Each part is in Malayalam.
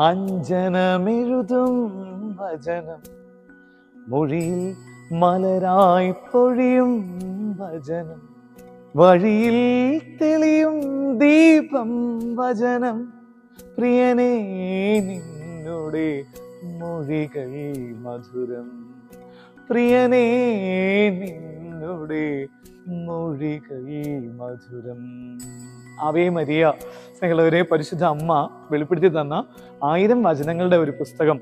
അഞ്ജനമെഴുതും വചനം മൊഴിയിൽ മലരായി പൊഴിയും വചനം വഴിയിൽ തെളിയും ദീപം വചനം പ്രിയനേ നിന്നുടെ മൊഴികൾ മധുരം. പ്രിയനേ നിന്നുടെ മൊഴികൾ മധുരം. Ave Maria. സ്നേഹമുള്ളവരെ പരിശുദ്ധ അമ്മ വെളിപ്പെടുത്തി തന്ന ആയിരം വചനങ്ങളുടെ ഒരു പുസ്തകം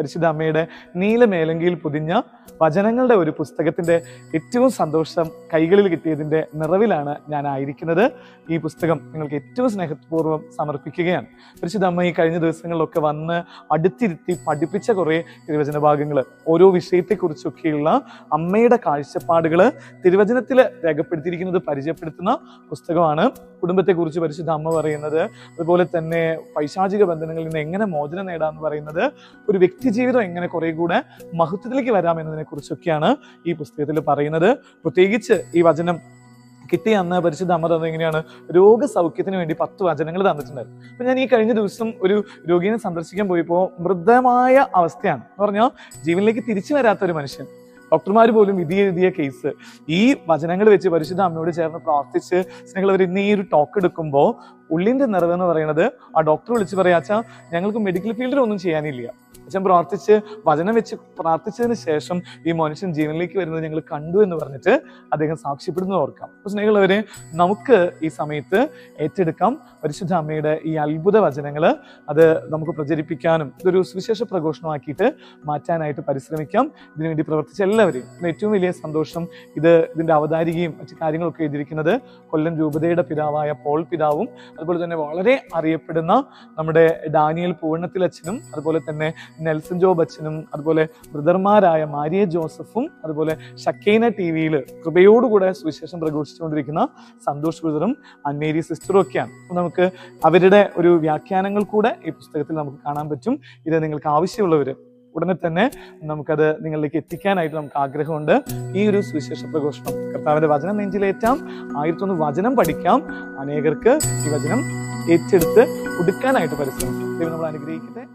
പരിശുദ്ധ അമ്മയുടെ നീലമേലങ്കിയിൽ പൊതിഞ്ഞ വചനങ്ങളുടെ ഒരു പുസ്തകത്തിന്റെ ഏറ്റവും സന്തോഷം കൈകളിൽ കിട്ടിയതിന്റെ നിറവിലാണ് ഞാൻ ആയിരിക്കുന്നത് ഈ പുസ്തകം നിങ്ങൾക്ക് ഏറ്റവും സ്നേഹപൂർവം സമർപ്പിക്കുകയാണ്. പരിശുദ്ധ അമ്മ ഈ കഴിഞ്ഞ ദിവസങ്ങളിലൊക്കെ വന്ന് അടുത്തിരുത്തി പഠിപ്പിച്ച കുറേ തിരുവചന ഭാഗങ്ങൾ ഓരോ വിഷയത്തെക്കുറിച്ചൊക്കെയുള്ള അമ്മയുടെ കാഴ്ചപ്പാടുകൾ തിരുവചനത്തിൽ രേഖപ്പെടുത്തിയിരിക്കുന്നത് പരിചയപ്പെടുത്തുന്ന പുസ്തകമാണ്. കുടുംബത്തെക്കുറിച്ച് പരിശുദ്ധ അമ്മ പറയുന്നത് അതുപോലെ തന്നെ പൈശാചിക ബന്ധനങ്ങളിൽ നിന്ന് എങ്ങനെ മോചനം നേടാമെന്ന് പറയുന്നത് ഒരു വ്യക്തി ജീവിതം എങ്ങനെ കുറെ കൂടെ മഹത്വത്തിലേക്ക് വരാം എന്നതിനെ കുറിച്ചൊക്കെയാണ് ഈ പുസ്തകത്തിൽ പറയുന്നത്. പ്രത്യേകിച്ച് ഈ വചനം കിട്ടിയ അന്ന് പരിശുദ്ധ അമ്മ തന്നത് എങ്ങനെയാണ്? രോഗസൗഖ്യത്തിന് വേണ്ടി പത്ത് വചനങ്ങൾ തന്നിട്ടുണ്ടായിരുന്നു. അപ്പൊ ഞാൻ ഈ കഴിഞ്ഞ ദിവസം ഒരു രോഗിയെ സന്ദർശിക്കാൻ പോയപ്പോൾ മൃദമായ അവസ്ഥയാണ്. എന്ന് പറഞ്ഞാൽ ജീവനിലേക്ക് തിരിച്ചു വരാത്ത ഒരു മനുഷ്യൻ. ഡോക്ടർമാർ പോലും വിധി എഴുതിയ കേസ്. ഈ വചനങ്ങൾ വെച്ച് പരിശുദ്ധ അമ്മയോട് ചേർന്ന് പ്രാർത്ഥിച്ച് സ്നേഹിതർ ഇന്ന് ഈ ഒരു ടോക്ക് എടുക്കുമ്പോൾ ഉള്ളിന്റെ നിറവ് എന്ന് പറയുന്നത് ആ ഡോക്ടർ വിളിച്ച് പറയാച്ചാ ഞങ്ങൾക്ക് മെഡിക്കൽ ഫീൽഡിൽ ഒന്നും ചെയ്യാനില്ല. അച്ഛൻ പ്രാർത്ഥിച്ച് വചനം വെച്ച് പ്രാർത്ഥിച്ചതിന് ശേഷം ഈ മനുഷ്യൻ ജീവനിലേക്ക് വരുന്നത് ഞങ്ങൾ കണ്ടു എന്ന് പറഞ്ഞിട്ട് അദ്ദേഹം സാക്ഷ്യപ്പെടുന്നത് ഓർക്കാം. അപ്പൊ സ്നേഹമുള്ളവരെ നമുക്ക് ഈ സമയത്ത് ഏറ്റെടുക്കാം പരിശുദ്ധ അമ്മയുടെ ഈ അത്ഭുത വചനങ്ങൾ അത് നമുക്ക് പ്രചരിപ്പിക്കാനും ഇതൊരു സുവിശേഷ പ്രഘോഷണമാക്കിയിട്ട് മാറ്റാനായിട്ട് പരിശ്രമിക്കാം. ഇതിനുവേണ്ടി പ്രവർത്തിച്ച എല്ലാവരെയും ഏറ്റവും വലിയ സന്തോഷം ഇത് ഇതിന്റെ അവതാരികയും മറ്റു കാര്യങ്ങളൊക്കെ എഴുതിയിരിക്കുന്നത് കൊല്ലം രൂപതയുടെ പിതാവായ പോൾ പിതാവും അതുപോലെ തന്നെ വളരെ അറിയപ്പെടുന്ന നമ്മുടെ ഡാനിയൽ പൂവണ്ണത്തിലച്ഛനും അതുപോലെ തന്നെ നെൽസൺ ജോ ബച്ചനും അതുപോലെ ബ്രദർമാരായ മാരിയ ജോസഫും അതുപോലെ ഷക്കൈന ടി വിയിൽ കൃപയോടുകൂടെ സുവിശേഷം പ്രഘോഷിച്ചുകൊണ്ടിരിക്കുന്ന സന്തോഷ് ബ്രദറും അന്മേരി സിസ്റ്ററും ഒക്കെയാണ്. നമുക്ക് അവരുടെ ഒരു വ്യാഖ്യാനങ്ങൾ കൂടെ ഈ പുസ്തകത്തിൽ നമുക്ക് കാണാൻ പറ്റും. ഇത് നിങ്ങൾക്ക് ആവശ്യമുള്ളവർ ഉടനെ തന്നെ നമുക്കത് നിങ്ങളിലേക്ക് എത്തിക്കാനായിട്ട് നമുക്ക് ആഗ്രഹമുണ്ട്. ഈ ഒരു സുവിശേഷ പ്രഘോഷണം കർത്താവിന്റെ വചനം നെഞ്ചിലേറ്റാം. ആയിരത്തൊന്ന് വചനം പഠിക്കാം. അനേകർക്ക് ഈ വചനം ഏറ്റെടുത്ത് കൊടുക്കാനായിട്ട് പരിശ്രമിക്കും. ദൈവം നമ്മൾ അനുഗ്രഹിക്കട്ടെ.